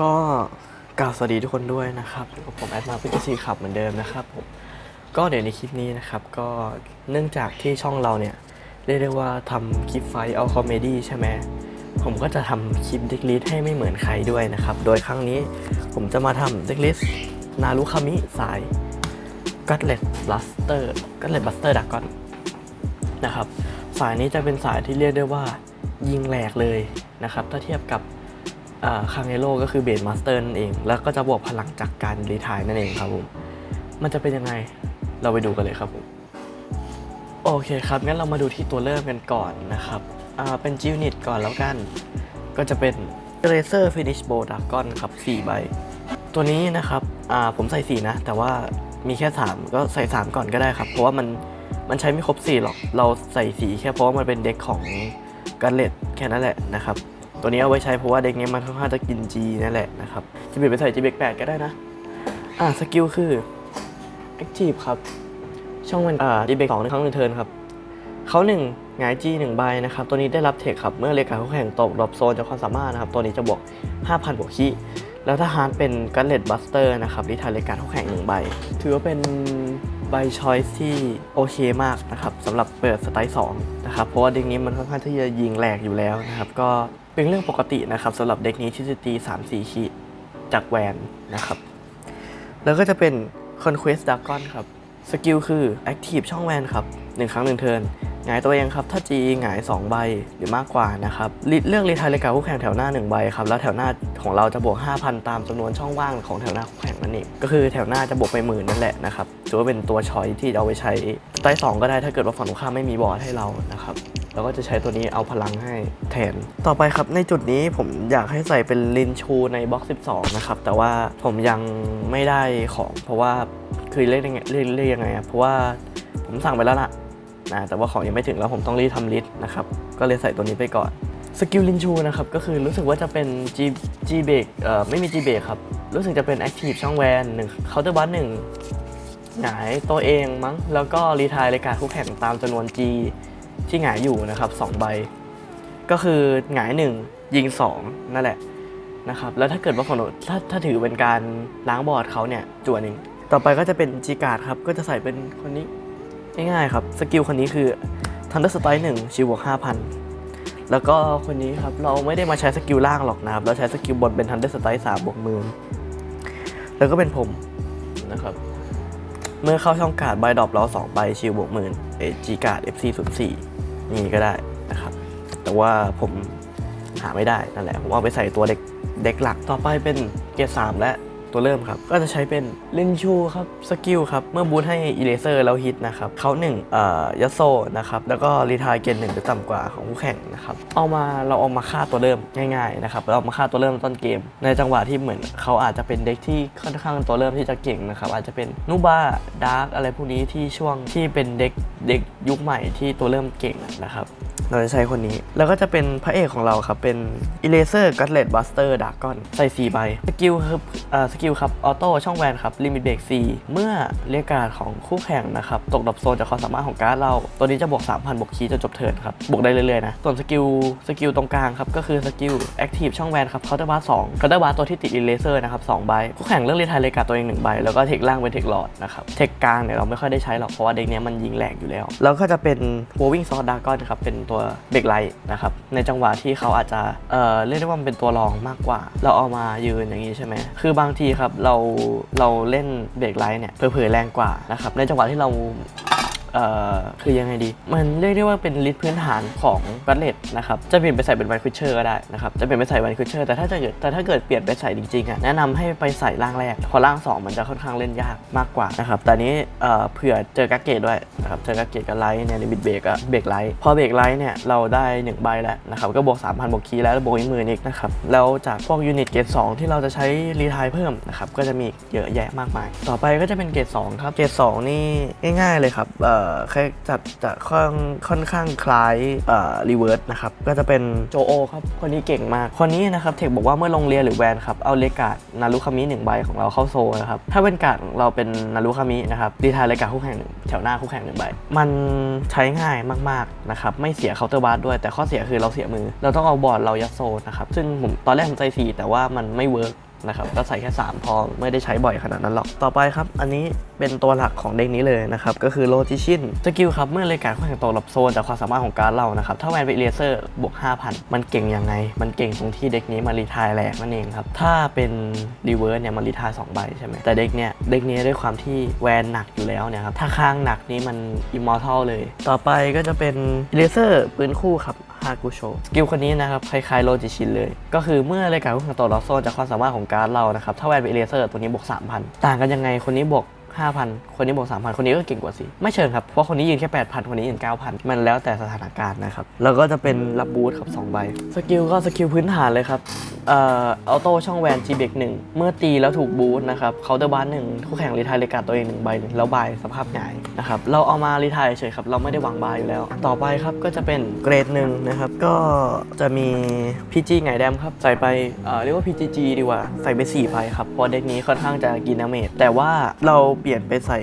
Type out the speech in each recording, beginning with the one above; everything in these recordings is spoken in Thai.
ก็กล่าวสวัสดีทุกคนด้วยนะครับอยู่กับผมแอดมาพิกซีขับเหมือนเดิมนะครับผมก็เดี๋ยวในคลิปนี้นะครับ ก็เนื่องจากที่ช่องเราเนี่ยเรียกได้ว่าทำคลิปไฟเอาคอมเมดี้ใช่ไหมผมก็จะทำคลิปเด็กลิสให้ไม่เหมือนใครด้วยนะครับ โดยครั้งนี้ผมจะมาทำเด็กลิสนารุคามิสายกัตเลตบัสเตอร์กัตเลตบัสเตอร์ดักก่อนนะครับ สายนี้จะเป็นสายที่เรียกได้ว่ายิงแหลกเลยนะครับ ถ้าเทียบกับ คางเอโลก็คือเบสมาสเตอร์นั่นเอง แล้วก็จะบวกพลังจากการรีทายนั่นเองครับผม มันจะเป็นยังไงเราไปดูกันเลยครับผม โอเคครับ งั้นเรามาดูที่ตัวเริ่มกันก่อนนะครับเป็นจิวนิตก่อนแล้วกัน ก็จะเป็น Razer Finish Bow Dragon ครับ 4 ใบ ตัวนี้นะครับผมใส่ 4 นะ แต่ว่ามีแค่ 3 ก็ใส่ 3 ก่อนก็ได้ครับ เพราะว่ามันมันใช้ไม่ครบ 4 หรอก เราใส่สีแค่เพราะว่ามันเป็นเด็กของการเลตแค่นั้นแหละนะครับ ตัวนี้เอาไว้ใช้เพราะว่าเด็กนี้มันค่อนข้างจะกิน G นั่นแหละนะครับจะเปลี่ยนไปใส่ G เบก8ก็ได้นะ อ่าสกิลคือ Active ครับ ช่องมันอ่า G เบก2ในครั้งหนึ่งเทิร์นครับเขาหนึ่งหงาย G หนึ่งใบนะครับ ตัวนี้ได้รับเทคครับ เมื่อเลกาคู่แข่งตกดรอปโซนจากความสามารถนะครับ ตัวนี้จะบวก 5,000บวกคีแล้วถ้าฮาร์ดเป็นกันเลดบัสเตอร์นะครับลิทานเลกาคู่แข่งหนึ่งใบ ถือว่าเป็นใบชอยส์ที่โอเคมากนะครับสำหรับเปิดสไตล์2นะครับ เพราะว่าเด็กนี้มันค่อนข้างที่จะยิงแหลกอยู่แล้วนะครับ ก็ เป็นเรื่องปกตินะครับสำหรับเด็กนี้ที่จะตี3-4คีจากแวนนะครับ แล้วก็จะเป็น Conquest Dragon ครับสกิลคือ Active ช่องแวนครับ 1 ครั้ง 1 เทิร์นหงายตัวเองครับ ถ้า G หงาย 2 ใบหรือมากกว่านะครับเลือกรีทายเลกาคู่แข่งแถวหน้า 1 ใบครับ แล้วแถวหน้าของเราจะบวก 5,000 ตามจำนวนช่องว่างของแถวหน้าคู่แข่งนั่นเองก็คือแถวหน้าจะบวกไปหมื่นนั่นแหละนะครับถือว่าเป็นตัวชอยที่เอาไปใช้สไตล์2ก็ได้ถ้าเกิดว่าฝั่งตรงข้ามไม่มีบอร์ดให้เรานะครับ เราก็จะใช้ตัวนี้เอาพลังให้แทน ต่อไปครับในจุดนี้ผมอยากให้ใส่เป็นลินชูในบล็อก 12 นะครับ แต่ว่าผมยังไม่ได้ของ เพราะว่าคือเรียกยังไงเรียกเรียกยังไงอะเพราะว่าผมสั่งไปแล้วล่ะนะแต่ว่าของยังไม่ถึงแล้วผมต้องรีบทำลิสต์นะครับ ก็เลยใส่ตัวนี้ไปก่อนสกิลลินชูนะครับ ก็คือรู้สึกว่าจะเป็น G G b a k เอ่อไม่มี G b a k ครับ รู้สึกจะเป็น Active ช่องแวนหนึ่งเคาน์เตอร์บัสหนึ่งหงายตัวเองมั้ง แล้วก็รีทายรายการคู่แข่งตามจำนวน G ที่หงายอยู่นะครับสองใบ ก็คือหงายหนึ่งยิงสองนั่นแหละนะครับแล้วถ้าเกิดว่าฝั่งโน้นถ้าถ้าถือเป็นการล้างบอร์ดเขาเนี่ยจั่วหนึ่งต่อไปก็จะเป็นจีการ์ดครับ ก็จะใส่เป็นคนนี้ง่ายๆครับ สกิลคนนี้คือทันเดอร์สไตล์หนึ่งชิวบวกห้าพันแล้วก็คนนี้ครับ เราไม่ได้มาใช้สกิลล่างหรอกนะครับ เราใช้สกิลบนเป็นทันเดอร์สไตล์สามบวกหมื่นแล้วก็เป็นผมนะครับ เมื่อเข้าช่องการ์ดใบดรอปเราสองใบชิวบวกหมื่นเอจีการ์ด FC 0 4นี่ก็ได้นะครับ แต่ว่าผมหาไม่ได้นั่นแหละ ผมเอาไปใส่ตัวเด็กเด็กหลักต่อไปเป็นเกียร์สามและ ตัวเริ่มครับ ก็จะใช้เป็นเลนชูครับสกิลครับ เมื่อบูทให้อีเลเซอร์แล้วฮิตนะครับเขาหนึ่งเอ่อยัสโซนะครับ แล้วก็รีทายเกณฑ์หนึ่งหรือต่ำกว่าของคู่แข่งนะครับ เอามาเราเอามาฆ่าตัวเริ่มง่ายๆนะครับเราเอามาฆ่าตัวเริ่มต้นเกม ในจังหวะที่เหมือนเขาอาจจะเป็นเด็กที่ค่อนข้างตัวเริ่มที่จะเก่งนะครับ อาจจะเป็นนูบาดาร์กอะไรพวกนี้ที่ช่วงที่เป็นเด็กเด็กยุคใหม่ที่ตัวเริ่มเก่งนะครับ เราจะใช้คนนี้ แล้วก็จะเป็นพระเอกของเราครับ เป็น Eraser Gauntlet Buster Dragon ใส่ 4 ใบ สกิลครับอ่าสกิลครับ ออโต้ช่องแวนครับ ลิมิตเบรก4เมื่อเรียกการของคู่แข่งนะครับ ตกดรอปโซนจากความสามารถของการ์ดเรา ตัวนี้จะบวก 3,000 บวกคีจนจบเทิร์นครับ บวกได้เรื่อยๆนะ ส่วนสกิล สกิลตรงกลางครับ ก็คือสกิล Active ช่องแวนครับเคาน์เตอร์บาร์2เคาน์เตอร์บาร์ตัวที่ติด Eraser นะครับ2ใบ คู่แข่งเลือกเรียทายเลกาตัวเอง1ใบ แล้วก็เทคล่างเป็นเทคหลอดนะครับ เทคกลางเนี่ยเราไม่ค่อยได้ใช้หรอก เพราะว่าเด็กเนี้ยมันยิงแหลกอยู่แล้ว แล้วก็จะเป็น Moving Sword Dragon ครับ เป็นตัวเบรกไลท์นะครับในจังหวะที่เขาอาจจะเอ่อเรียกได้ว่ามันเป็นตัวรองมากกว่า เราเอามายืนอย่างนี้ใช่ไหมคือบางทีครับเราเราเล่นเบรกไลท์เนี่ยเผลอๆแรงกว่านะครับในจังหวะที่เรา คือยังไงดี มันเรียกได้ว่าเป็นลิสต์พื้นฐานของบัตเลตนะครับจะเปลี่ยนไปใส่เป็นไวคิเชอร์ก็ได้นะครับจะเปลี่ยนไปใส่ไวคิเชอร์แต่ถ้าจะเกิดแต่ถ้าเกิดเปลี่ยนไปใส่จริงๆอะแนะนำให้ไปใส่ร่างแรกเพราะร่าง 2 มันจะค่อนข้างเล่นยากมากกว่านะครับแต่อันนี้เอ่อเผื่อเจอกักเกตด้วยนะครับเจอกักเกตกับไลท์เนี่ยลิมิตเบรกอะเบรกไลท์พอเบรกไลท์เนี่ยเราได้1ใบแล้วนะครับก็บวก3,000บวกคีแล้วบวกอีกหมื่นอีกนะครับแล้วจากพวกยูนิตเกต2ที่เราจะใช้รีทายเพิ่มนะครับก็จะมีเยอะแยะมากมาย ต่อไปก็จะเป็นเกต2ครับเกต2นี่ง่าย ๆเลยครับเอ่อแค่จัดจะค่อนค่อนข้างคล้ายเอ่อรีเวิร์สนะครับ ก็จะเป็นโจโอครับ คนนี้เก่งมาก คนนี้นะครับเทคบอกว่าเมื่อลงเรียนหรือแวนครับเอาเลกาดนารุคามิหนึ่งใบของเราเข้าโซลนะครับ ถ้าเป็นการ์ดของเราเป็นนารุคามินะครับดีทายเลกาดคู่แข่งหนึ่งแถวหน้าคู่แข่งหนึ่งใบ มันใช้ง่ายมากๆนะครับไม่เสียเคาน์เตอร์บาร์ด้วยแต่ข้อเสียคือเราเสียมือ เราต้องเอาบอร์ดเรายัดโซลนะครับซึ่งผมตอนแรกผมใจสีแต่ว่ามันไม่เวิร์ก นะครับก็ใส่แค่ 3 พอไม่ได้ใช้บ่อยขนาดนั้นหรอก ต่อไปครับ อันนี้เป็นตัวหลักของเด็กนี้เลยนะครับ ก็คือโลจิชินสกิลครับ เมื่อรายการคู่แข่งตกหลับโซนจากความสามารถของการดเรานะครับ ถ้าแวนไปเอเซอร์บวก 5,000 มันเก่งยังไง มันเก่งตรงที่เด็กนี้มารีทายแหลกนั่นเองครับ ถ้าเป็นรีเวิร์สเนี่ยมันรีทาย2ใบใช่ไหมแต่เด็กเนี่ยเด็กนี้ด้วยความที่แวนหนักอยู่แล้วเนี่ยครับถ้าข้างหนักนี้มันอิมมอร์ทัลเลย ต่อไปก็จะเป็นเอเซอร์ปืนคู่ครับากุโชสกิลคนนี้นะครับคล้ายๆโลจิชินเลย ก็คือเมื่อรายการคู่แข่งตัวล็อกโซนจากความสามารถของการ์ดเรานะครับถ้าแวนเป็นเอเลเซอร์ตัวนี้บวก3,000 ต่างกันยังไงคนนี้บวก 5,000 คนนี้บวก3,000 คนนี้ก็เก่งกว่าสิไม่เชิงครับ เพราะคนนี้ยืนแค่ 8,000 คนนี้ยืน 9,000 มันแล้วแต่สถานการณ์นะครับ แล้วก็จะเป็นรับบูทครับ2ใบ สกิลก็สกิลพื้นฐานเลยครับ เอ่อออโต้ช่องแวนจีเบกหนึ่งเมื่อตีแล้วถูกบูทนะครับเคาน์เตอร์บาร์หนึ่งคู่แข่งรีทายรายกาตัวเองหนึ่งใบงแล้วบายสภาพหงายนะครับเราเอามารีทายเฉยครับเราไม่ได้วางบายอยู่แล้ว ต่อไปครับก็จะเป็นเกรดหนึ่งนะครับก็จะมี PG ไงแดมครับใส่ไปเอ่อเรียกว่า PGG ดีกว่าใส่ไป4ใบครับเพราะเด็กนี้ค่อนข้างจะกินดาเมจแต่ว่าเราปลี่ยนไปใส่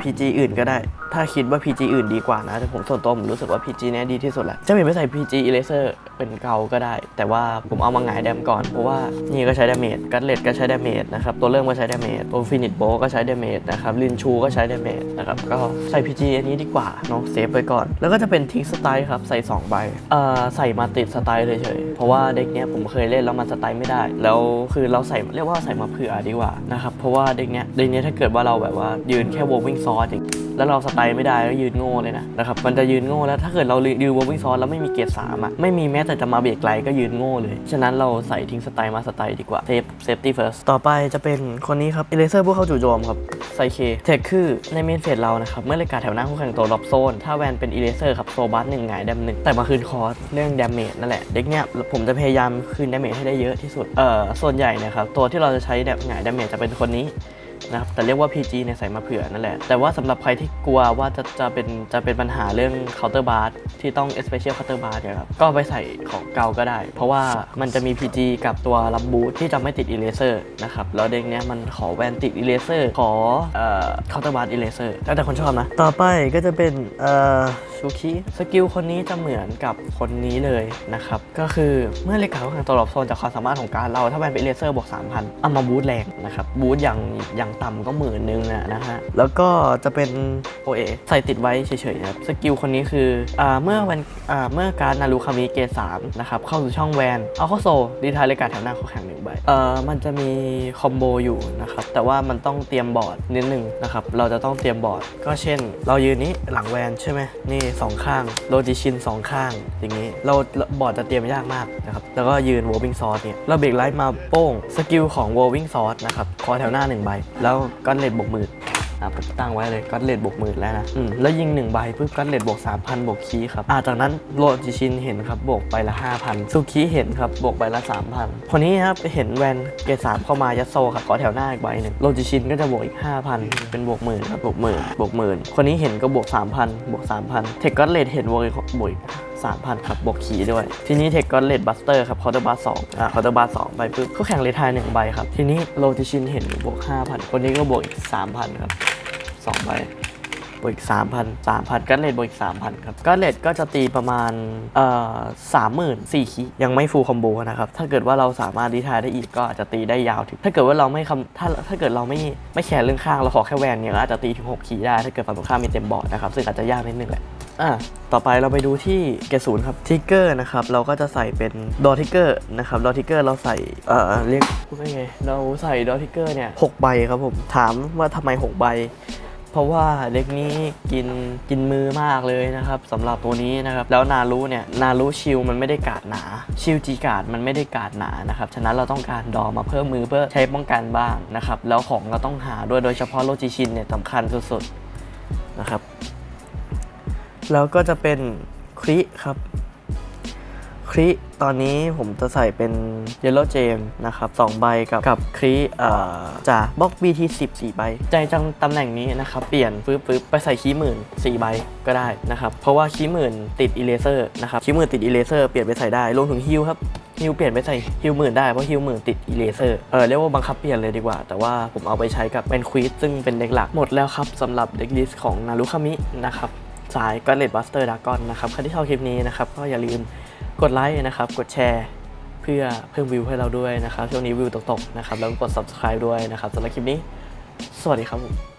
PG อื่นก็ได้ ถ้าคิดว่า PG อื่นดีกว่านะ แต่ผมส่วนตัวผมรู้สึกว่า PG เนี้ยดีที่สุดแหละ จะเปลี่ยนไปใส่ PG Eraser เป็นเกาก็ได้ แต่ว่าผมเอามาหงายแดมก่อน เพราะว่านี่ก็ใช้ดาเมจกัตเลตก็ใช้ดาเมจนะครับ ตัวเริ่มก็ใช้ดาเมจตัวฟินิชโบก็ใช้ดาเมจนะครับ ลินชูก็ใช้ดาเมจนะครับ ก็ใส่ PG อันนี้ดีกว่าเนาะ เซฟไปก่อน แล้วก็จะเป็นทิกสไตล์ครับ ใส่2ใบเอ่อใส่มาติดสไตล์เฉยๆ เพราะว่าเด็กเนี้ยผมเคยเล่นแล้วมันสไตล์ไม่ได้ แล้วคือเราใส่เรียกว่าใส่มาเผื่อดีกว่านะครับ เพราะว่าเด็กเนี้ยเด็กเนี้ยถ้าเกิดว่าเราแบบว่ายืนแค่วอลวิ่งซอสอย่างแล้วเราสไตล์ไม่ได้ก็ยืนโง่เลยนะนะครับมันจะยืนโง่แล้วถ้าเกิดเรายืนวอลวิ่งซอสแล้วไม่มีเกียร์สามอะไม่มีแม้แต่จะมาเบรกไกลก็ยืนโง่เลย ฉะนั้นเราใส่ทิ้งสไตล์มาสไตล์ดีกว่าเซฟเซฟตี้เฟิร์สต่อไปจะเป็นคนนี้ครับเอเลเซอร์พวกเข้าจู่โจมครับไซเคเทคคือในเมนเฟสเรานะครับเมื่อรายกาแถวหน้าคู่แข่งตัวรอบโซนถ้าแวนเป็นเอเลเซอร์ครับโซบัสหนึ่งหงแดมหนึ่งแต่มาคืนคอร์สเรื่องดาเมจนั่นแหละเด็กเนี้ยผมจะพยายามคืนดเมจให้ได้เยอะที่สุดเอ่อส่วนใหญ่นะครับตัวที่เราจะใช้แบบหงายดเมจจะเป็นคนนี้ นะครับแต่เรียกว่า PG เนี่ยใส่มาเผื่อนั่นแหละ แต่ว่าสำหรับใครที่กลัวว่าจะจะเป็นจะเป็นปัญหาเรื่อง counter bar ที่ต้อง special counter bar เนี่ยครับก็ไปใส่ของเก่าก็ได้ เพราะว่ามันจะมี PG กับตัวรับบูทที่จะไม่ติด eraser นะครับแล้วเด็กเนี้ยมันขอแวนติด eraser ขอเอ่อ counter bar eraser แล้วแต่คนชอบนะ ต่อไปก็จะเป็นเอ่อชูคิสกิลคนนี้จะเหมือนกับคนนี้เลยนะครับก็คือเมื่อเลขาของตัวรอบโซนจากความสามารถของการเราถ้าแวนเป็น eraser บวก3,000เอามาบูทแรงนะครับบูทอย่างอย่างต่ำก็หมื่นนึงอะนะฮะ แล้วก็จะเป็นโอเอใส่ติดไว้เฉยๆนะครับสกิลคนนี้คืออเมื่อวันเมื่อการนารูคามิเกสามนะครับเข้าสู่ช่องแวนเอาเข้าโซดีทายรายการแถวหน้าเขาแข่งหนึ่งใบเอ่อมันจะมีคอมโบอยู่นะครับแต่ว่ามันต้องเตรียมบอร์ดนิดนึงนะครับเราจะต้องเตรียมบอร์ด ก็เช่น เรายืนนี้หลังแวนใช่ไหมนี่สองข้างโลจิชินสองข้าง อย่างนี้ เราบอร์ดจะเตรียมยากมากนะครับแล้วก็ยืนวอลวิ่งซอสเนี่ยเราเบรกไลท์มาโป้งสกิลของวอลวิ่งซอสนะครับคอแถวหน้าหนึ่งใบแล้วก้อนเลดบวกหมื่นอะผมตั้งไว้เลยก้อนเลดบวกหมื่นแล้วนะอืมแล้วยิงหนึ่งใบปุ๊บก้อนเลดบวก3,000บวกคีครับอ่าจากนั้นโรจิชินเห็นครับบวกไปละ 5,000ซูคิเห็นครับบวกไปละ 3,000 คนนี้ครับเห็นแวนเกรดสามเข้ามายัดโซครับขอแถวหน้าอีกใบหนึ่งโรจิชินก็จะบวกอีก 5,000 เป็นบวกหมื่นครับบวกหมื่นบวกหมื่นคนนี้เห็นก็บวก3,000บวก3,000เทคก้อนเลดเห็นบวกอีกบวก 3,000 ครับบวกขีด้วย ทีนี้เทคก้อนเลดบัสเตอร์ครับคอร์เตอร์บาร์สองอ่าคอร์เตอร์บาร์สองใบปุ๊บก็แข่งเลทายหนึ่งใบครับ ทีนี้โรจิชินเห็นบวก5,000 คนนี้ก็บวกอีก 3,000 ครับสองใบบวกอีกสามพันสามพันก็เลทบวกอีกสามพันครับ ก็เลทก็จะตีประมาณเอ่อสามหมื่นสี่คียังไม่ฟูลคอมโบนะครับ ถ้าเกิดว่าเราสามารถดีทายได้อีกก็อาจจะตีได้ยาวถึง ถ้าเกิดว่าเราไม่คำถ้าถ้าเกิดเราไม่ไม่แคร์เรื่องข้างเราขอแค่แวนเนี่ยก็อาจจะตีถึงหกคีได้ ถ้าเกิดฝั่งตรงข้ามมีเต็มบอร์ดนะครับ ซึ่งอาจจะยากนิดนึงแหละ อะต่อไปเราไปดูที่เกศูนย์ครับทิกเกอร์นะครับเราก็จะใส่เป็นดอทิกเกอร์นะครับดอทิกเกอร์เราใส่เอ่อเรียกพูดว่าไงเราใส่ดอทิกเกอร์เนี่ยหกใบครับผมถามว่าทำไมหกใบ เพราะว่าเด็กนี้กินกินมือมากเลยนะครับสำหรับตัวนี้นะครับแล้วนารูเนี่ยนารูชิลมันไม่ได้กาดหนาชิลจีกาดมันไม่ได้กาดหนานะครับฉะนั้นเราต้องการดอมาเพิ่มมือเพื่อใช้ป้องกันบ้างนะครับแล้วของเราต้องหาด้วยโดยเฉพาะโลจิชินเนี่ยสำคัญสุดๆนะครับ แล้วก็จะเป็นคริครับคริตอนนี้ผมจะใส่เป็น Yellow Gem นะครับ2ใบกับกับคริเอ่อจากบล็อก BT10 4ใบ ใจจังตำแหน่งนี้นะครับ เปลี่ยนปึ๊บปึ๊บไปใส่คีย์หมื่น4ใบก็ได้นะครับ เพราะว่าคีย์หมื่นติด Eraser นะครับคีย์หมื่นติด Eraser เปลี่ยนไปใส่ได้รวมถึงฮิลครับฮิลเปลี่ยนไปใส่ฮิลหมื่นได้เพราะฮิลหมื่นติด Eraser เออเรียกว่าบังคับเปลี่ยนเลยดีกว่า แต่ว่าผมเอาไปใช้กับเป็นควีดซึ่งเป็นเด็กหลักหมดแล้วครับสำหรับเด็กลิสของนารุคามินะครับ สายก็เลดบัสเตอร์ดากอนนะครับใครที่ชอบคลิปนี้นะครับก็อย่าลืมกดไลค์นะครับ กดแชร์ เพื่อเพิ่มวิวให้เราด้วยนะครับ ช่วงนี้วิวตกๆนะครับ แล้วก็กด subscribe ด้วยนะครับสำหรับคลิปนี้ สวัสดีครับผม